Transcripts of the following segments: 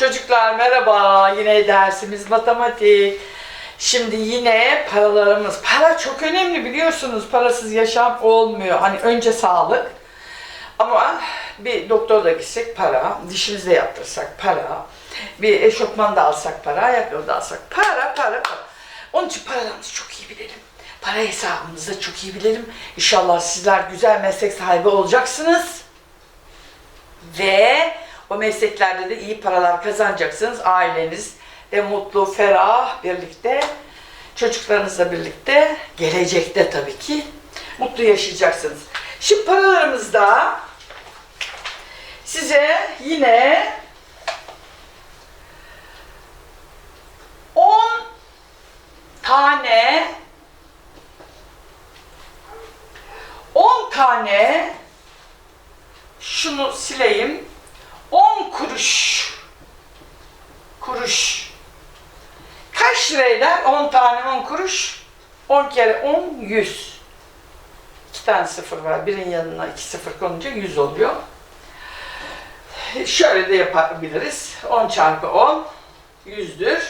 Çocuklar merhaba. Yine dersimiz matematik. Şimdi yine paralarımız. Para çok önemli biliyorsunuz. Parasız yaşam olmuyor. Hani önce sağlık. Ama bir doktora gitsek para, dişimizi yaptırsak para, bir eşofman da alsak para, ayakkabı da alsak para, para, para. Onun için paralarımızı çok iyi bilelim. Para hesabımızı da çok iyi bilelim. İnşallah sizler güzel meslek sahibi olacaksınız. Ve o mesleklerde de iyi paralar kazanacaksınız. Aileniz de mutlu, ferah birlikte, çocuklarınızla birlikte, gelecekte tabii ki mutlu yaşayacaksınız. Şimdi paralarımızda size yine 10 tane 10 tane şunu sileyim. 10 kuruş. Kuruş. Kaç lira eder? 10 tane 10 kuruş. 10 kere 10 100. 2 tane sıfır var. Birin yanına 2 sıfır konunca 100 oluyor. Şöyle de yapabiliriz. 10 çarpı 10 100'dür.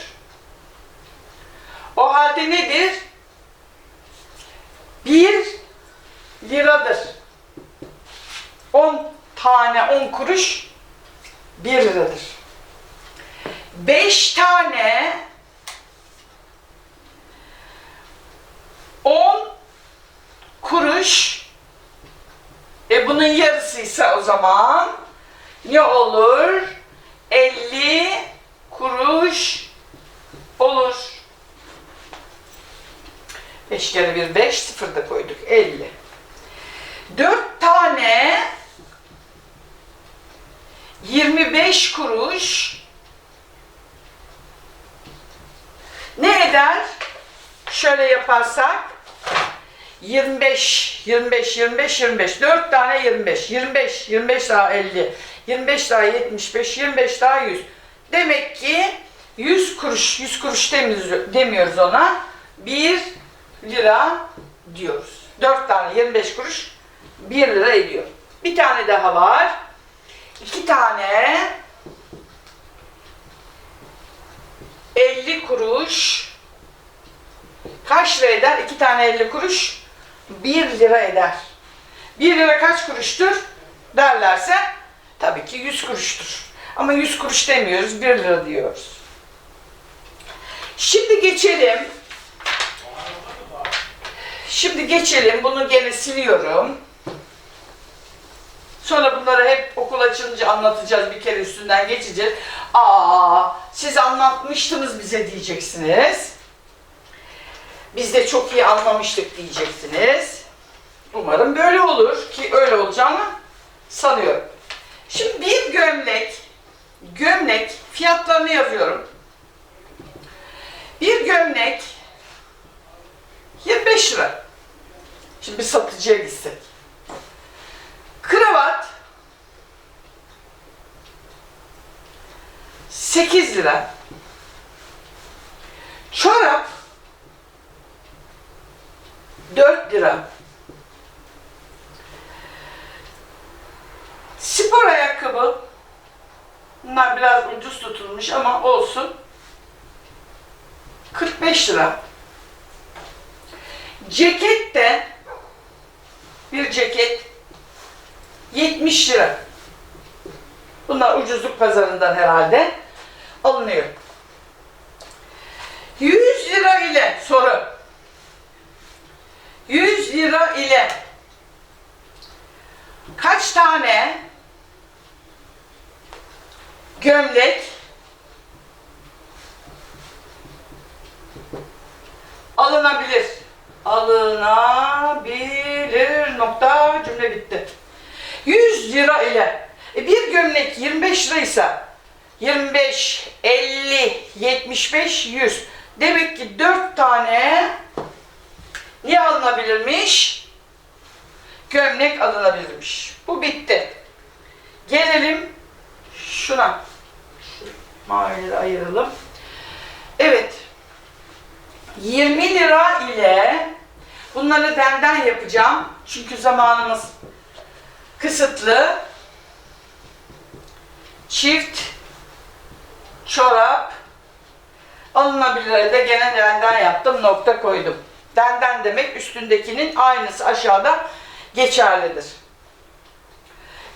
O halde nedir? 1 liradır. 10 tane 10 kuruş 1 liradır. 5 tane 10 kuruş e bunun yarısıysa o zaman ne olur? 50 kuruş olur. 5 kere 1 5 sıfır da koyduk 50. 4 tane 25 kuruş ne eder? Şöyle yaparsak 25, 25, 25, 25. 4 tane 25. 25, 25 daha 50. 25 daha 75, 25 daha 100. Demek ki 100 kuruş, 100 kuruş demiyoruz, ona. 1 lira diyoruz. 4 tane 25 kuruş 1 lira ediyor. Bir tane daha var. 2 tane 50 kuruş kaç lira eder? 2 tane 50 kuruş 1 lira eder. 1 lira kaç kuruştur derlerse tabii ki 100 kuruştur. Ama 100 kuruş demiyoruz, 1 lira diyoruz. Şimdi geçelim. Şimdi geçelim. Bunu gene siliyorum. Sonra bunları hep okul açılınca anlatacağız. Bir kere üstünden geçeceğiz. Aa, siz anlatmıştınız bize diyeceksiniz. Biz de çok iyi anlamıştık diyeceksiniz. Umarım böyle olur ki öyle olacağını sanıyorum. Şimdi bir gömlek, gömlek fiyatlarını yazıyorum. Bir gömlek 25 lira. Şimdi bir satıcıya gitsek. Kravat 8 lira. Çorap 4 lira. Spor ayakkabı bunlar biraz ucuz tutulmuş ama olsun. 45 lira. Ceket de bir ceket 70 lira. Bunlar ucuzluk pazarından herhalde alınıyor. 100 lira ile soru. 100 lira ile kaç tane gömlek alınabilir? Alınabilir nokta cümle bitti. 100 lira ile e bir gömlek 25 liraysa 25, 50, 75, 100. Demek ki 4 tane ne alınabilirmiş? Gömlek alınabilirmiş. Bu bitti. Gelelim şuna. Şu mavileri ayıralım. Evet. 20 lira ile bunları benden yapacağım. Çünkü zamanımız kısıtlı. Çift çorap alınabilir de gene denden yaptım nokta koydum. Denden demek üstündekinin aynısı aşağıda geçerlidir.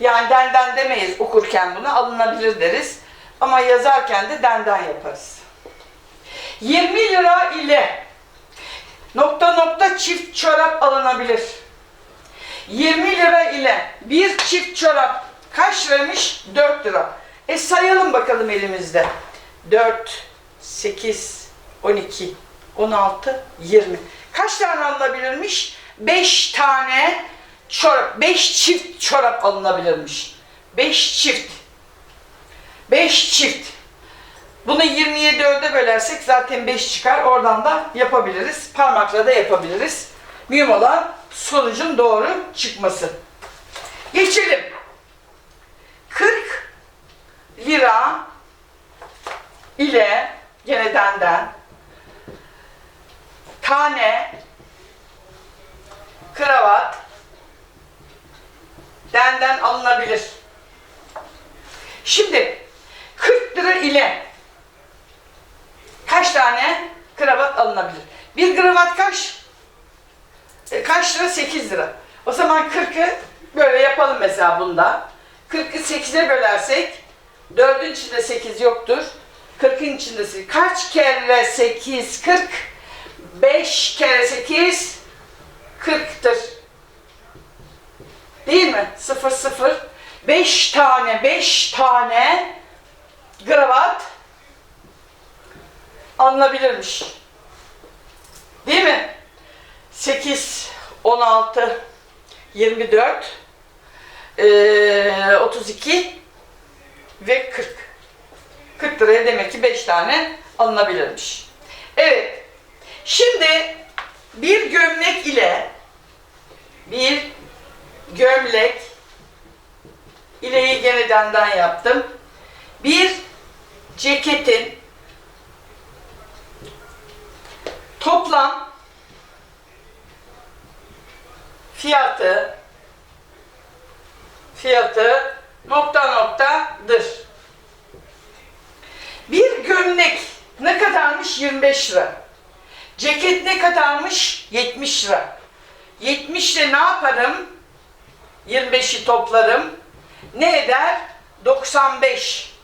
Yani denden demeyiz okurken bunu alınabilir deriz. Ama yazarken de denden yaparız. 20 lira ile nokta nokta çift çorap alınabilir. 20 lira ile bir çift çorap kaç liraymış? 4 lira. E sayalım bakalım elimizde. 4, 8, 12, 16, 20. Kaç tane alınabilirmiş? 5 tane çorap, 5 çift çorap alınabilirmiş. 5 çift. 5 çift. Bunu 27 4'e bölersek zaten 5 çıkar. Oradan da yapabiliriz. Parmakla da yapabiliriz. Mühim olan sonucun doğru çıkması. Geçelim. 40 lira ile gene denden tane kravat denden alınabilir. Şimdi 40 lira ile kaç tane kravat alınabilir? Bir kravat kaç? E, kaç lira? 8 lira. O zaman 40'ı böyle yapalım mesela bunda. 40'ı 8'e bölersek 4'ün içinde 8 yoktur. 40'ın içinde 8. Kaç kere 8? 40. 5 kere 8 40'tır. Değil mi? 0 0. 5 tane 5 tane kravat alınabilirmiş. Değil mi? 8, 16, 24, eee, 32 ve 40. 40 liraya demek ki 5 tane alınabilirmiş. Evet. Şimdi bir gömlek ile bir gömlek ileyi gene denden yaptım. Bir ceketin toplam fiyatı fiyatı nokta noktadır. Bir gömlek ne kadarmış? 25 lira. Ceket ne kadarmış? 70 lira. 70 ile ne yaparım? 25'i toplarım. Ne eder? 95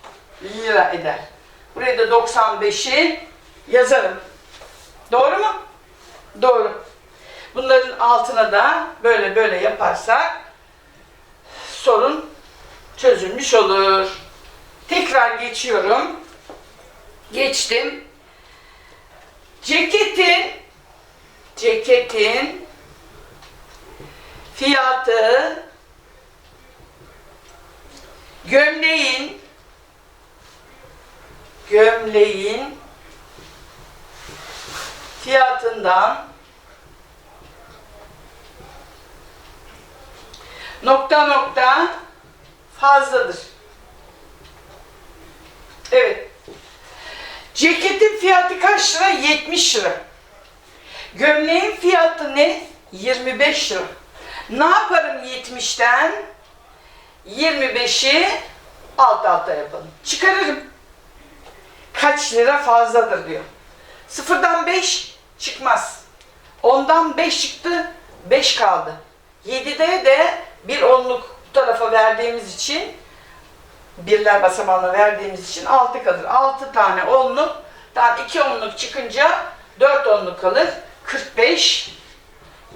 lira eder. Buraya da 95'i yazarım. Doğru mu? Doğru. Bunların altına da böyle böyle yaparsak sorun çözülmüş olur. Tekrar geçiyorum. Geçtim. Ceketin ceketin fiyatı gömleğin gömleğin fiyatından nokta nokta fazladır. Evet. Ceketin fiyatı kaç lira? 70 lira. Gömleğin fiyatı ne? 25 lira. Ne yaparım 70'ten? 25'i alt alta yapalım. Çıkarırım. Kaç lira fazladır diyor. Sıfırdan 5 çıkmaz. Ondan 5 çıktı, 5 kaldı. 7'de de bir onluk bu tarafa verdiğimiz için birler basamağına verdiğimiz için 6 kalır. 6 tane onluk, daha 2 onluk çıkınca 4 onluk kalır. 45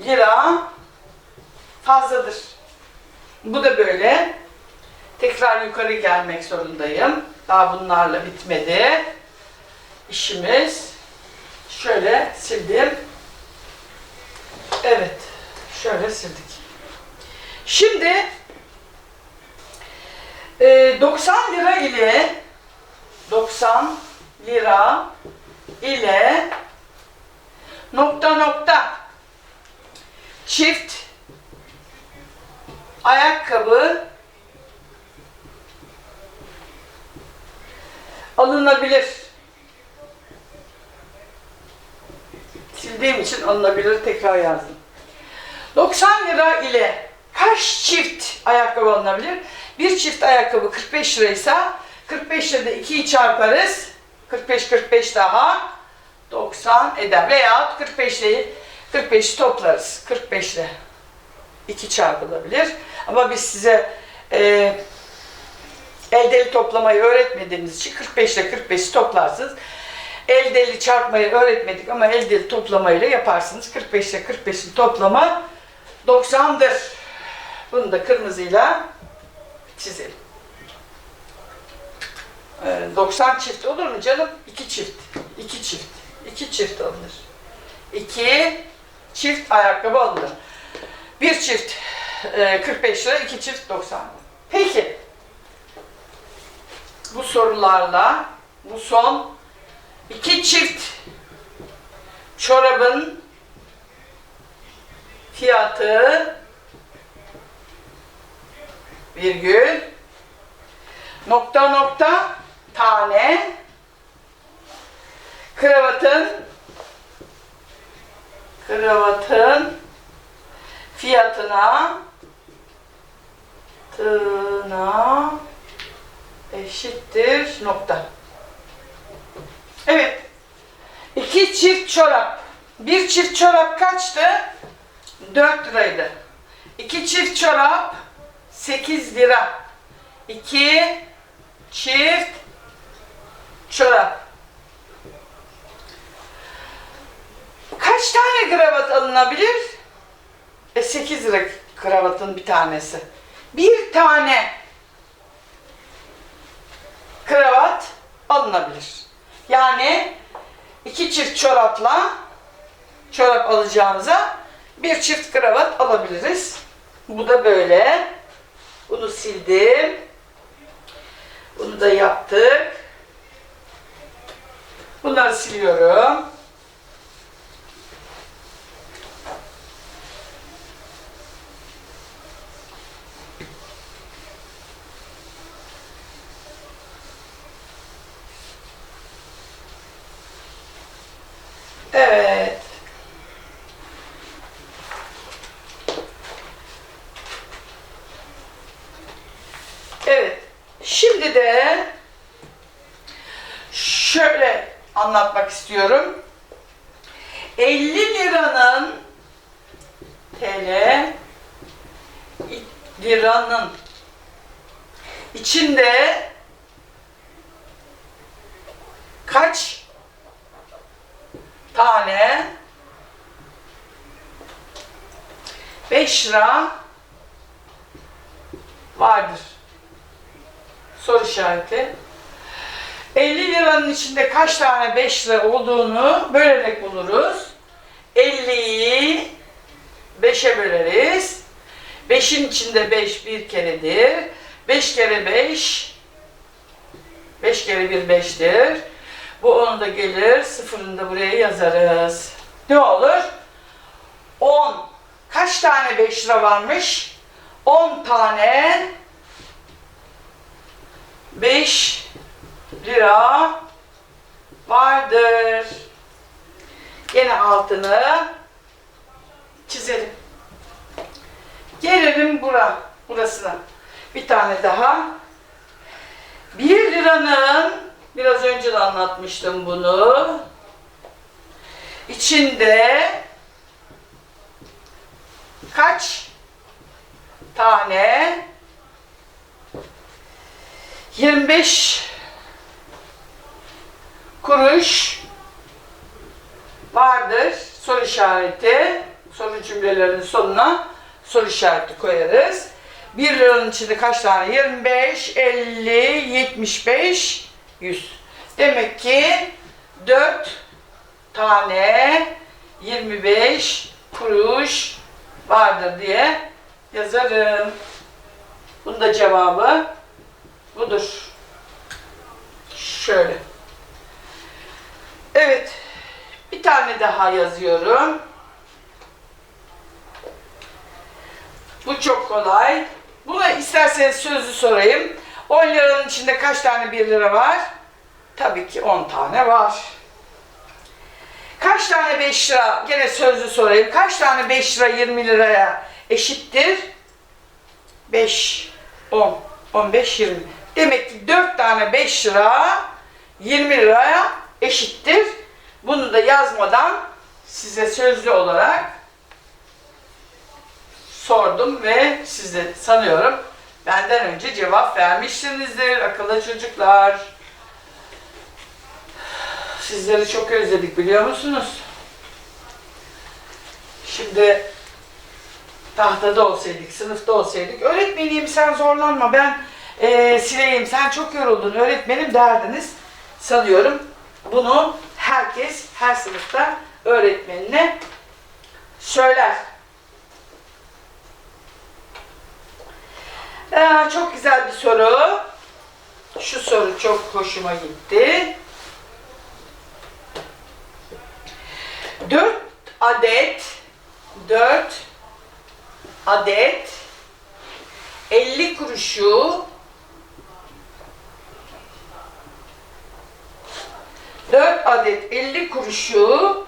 lira fazladır. Bu da böyle. Tekrar yukarı gelmek zorundayım. Daha bunlarla bitmedi. İşimiz şöyle sildim. Evet. Şöyle sildik. Şimdi e, 90 lira ile 90 lira ile nokta nokta çift ayakkabı alınabilir. Sildiğim için alınabilir tekrar yazdım. 90 lira ile kaç çift ayakkabı alınabilir? Bir çift ayakkabı 45 liraysa 45 ile de 2'yi çarparız. 45 45 daha 90 eder. Veya 45 ile 45'i toplarız. 45 ile 2 çarpılabilir. Ama biz size e, eldeli toplamayı öğretmediğimiz için 45 ile 45'i toplarsınız. Eldeli çarpmayı öğretmedik ama eldeli toplamayla yaparsınız. 45 ile 45'in toplamı 90'dır. Bunu da kırmızıyla çizelim. Ee, 90 çift olur mu canım? 2 çift. 2 çift. 2 çift alınır. 2 çift ayakkabı alınır. Bir çift e, 45 lira, iki çift 90 lira. Peki. Bu sorularla bu son iki çift çorabın fiyatı virgül nokta nokta tane kravatın kravatın fiyatına tına eşittir nokta. Evet. İki çift çorap. Bir çift çorap kaçtı? 4 liraydı. İki çift çorap 8 lira. İki çift çorap. Kaç tane kravat alınabilir? E 8 lira kravatın bir tanesi. Bir tane kravat alınabilir. Yani iki çift çorapla çorap alacağımıza bir çift kravat alabiliriz. Bu da böyle. Bunu sildim. Bunu da yaptık. Bunları siliyorum. Evet. Evet. Şimdi de şöyle anlatmak istiyorum. 50 liranın TL liranın içinde kaç tane 5 lira vardır. Soru işareti. 50 liranın içinde kaç tane 5 lira olduğunu bölerek buluruz. 50'yi 5'e böleriz. 5'in içinde 5 bir keredir. 5 kere 5 5 kere 1 5'tir. Bu 10 da gelir. Sıfırını da buraya yazarız. Ne olur? 10. Kaç tane 5 lira varmış? 10 tane 5 lira vardır. Yine altını çizelim. Gelelim bura, burasına. Bir tane daha. 1 liranın biraz önce de anlatmıştım bunu. İçinde kaç tane 25 kuruş vardır. Soru işareti. Soru cümlelerinin sonuna soru işareti koyarız. 1 liranın içinde kaç tane? 25, 50, 75, 100. Demek ki 4 tane 25 kuruş vardır diye yazarım. Bunun da cevabı budur. Şöyle. Evet. Bir tane daha yazıyorum. Bu çok kolay. Buna isterseniz sözlü sorayım. 10 liranın içinde kaç tane 1 lira var? Tabii ki 10 tane var. Kaç tane 5 lira? Gene sözlü sorayım. Kaç tane 5 lira 20 liraya eşittir? 5, 10, 15, 20. Demek ki 4 tane 5 lira 20 liraya eşittir. Bunu da yazmadan size sözlü olarak sordum ve siz sanıyorum benden önce cevap vermişsinizdir akıllı çocuklar. Sizleri çok özledik biliyor musunuz? Şimdi tahtada olsaydık, sınıfta olsaydık, öğretmenim sen zorlanma ben eee sileyim, sen çok yoruldun öğretmenim derdiniz. Sanıyorum bunu herkes her sınıfta öğretmenine söyler. Aa, çok güzel bir soru. Şu soru çok hoşuma gitti. 4 adet 4 adet 50 kuruşu 4 adet 50 kuruşu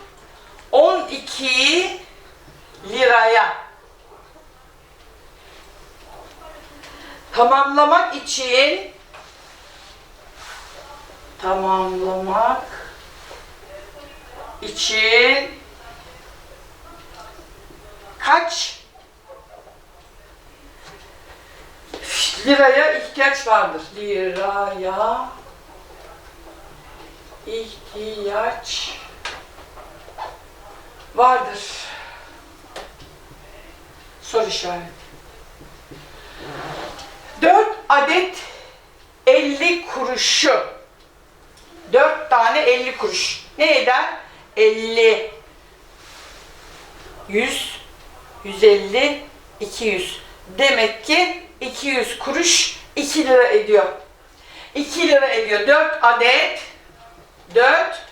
12 liraya tamamlamak için tamamlamak için kaç liraya ihtiyaç vardır? Liraya ihtiyaç vardır. Soru işareti. 4 adet 50 kuruşu. 4 tane 50 kuruş. Ne eder? 50 100 150 200. Demek ki 200 kuruş 2 lira ediyor. 2 lira ediyor. 4 adet 4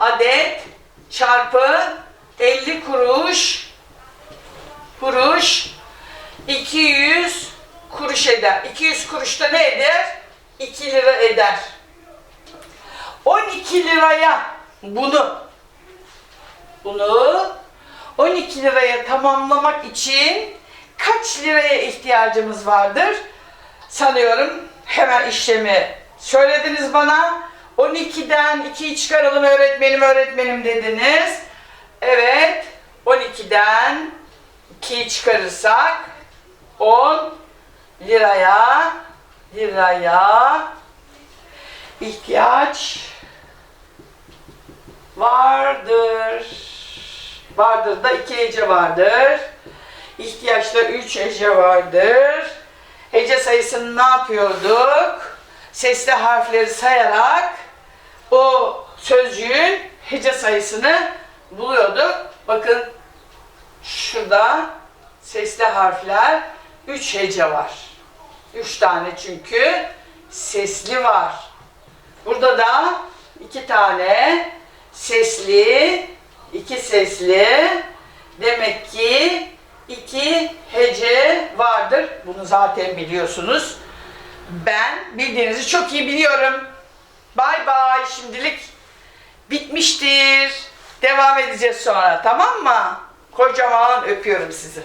adet çarpı 50 kuruş kuruş 200 kuruş eder. 200 kuruş da ne eder? 2 lira eder. 12 liraya bunu bunu 12 liraya tamamlamak için kaç liraya ihtiyacımız vardır? Sanıyorum hemen işlemi söylediniz bana. 12'den 2'yi çıkaralım öğretmenim öğretmenim dediniz. Evet 12'den 2'yi çıkarırsak 10 liraya liraya ihtiyaç vardır. Vardır da iki hece vardır. İhtiyaçta üç hece vardır. Hece sayısını ne yapıyorduk? Sesli harfleri sayarak o sözcüğün hece sayısını buluyorduk. Bakın şurada sesli harfler üç hece var. Üç tane çünkü sesli var. Burada da iki tane sesli, iki sesli. Demek ki iki hece vardır. Bunu zaten biliyorsunuz. Ben bildiğinizi çok iyi biliyorum. Bay bay şimdilik bitmiştir. Devam edeceğiz sonra tamam mı? Kocaman öpüyorum sizi.